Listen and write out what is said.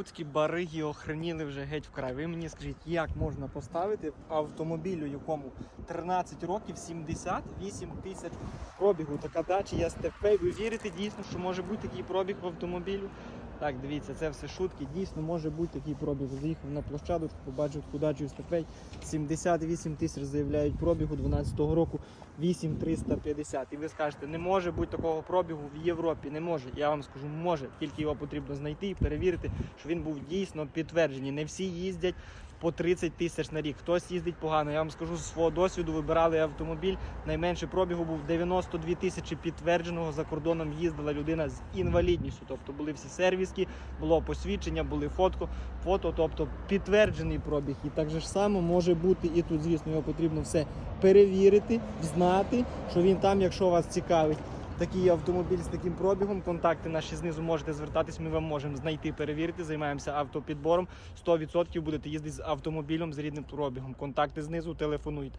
Луцькі бариги охреніли вже геть вкрай. Ви мені скажіть, як можна поставити автомобілю, якому 13 років, 78 тисяч пробігу. Така дача, я степей. Ви вірите дійсно, що може бути такий пробіг в автомобілю? Так, дивіться, це все шутки. Дійсно може бути такий пробіг. Заїхав на площадочку, побачив таку дачу степей. 78 тисяч заявляють пробігу 12-го року 8350. І ви скажете, не може бути такого пробігу в Європі. Не може. Я вам скажу, може. Тільки його потрібно знайти і перевірити, що він був дійсно підтверджений. Не всі їздять по 30 тисяч на рік. Хтось їздить погано. Я вам скажу з свого досвіду, вибирали автомобіль. Найменше пробігу був 92 тисячі підтвердженого. За кордоном їздила людина з інвалідністю. Тобто були всі сервіски, було посвідчення, були фотко, фото, тобто підтверджений пробіг. І так же ж само може бути і тут, звісно, його потрібно все перевірити, знати, що він там, якщо вас цікавить. Такий автомобіль з таким пробігом. Контакти наші знизу можете звертатись. Ми вам можемо знайти, перевірити. Займаємося автопідбором. 100% будете їздити з автомобілем з рідним пробігом. Контакти знизу, телефонуйте.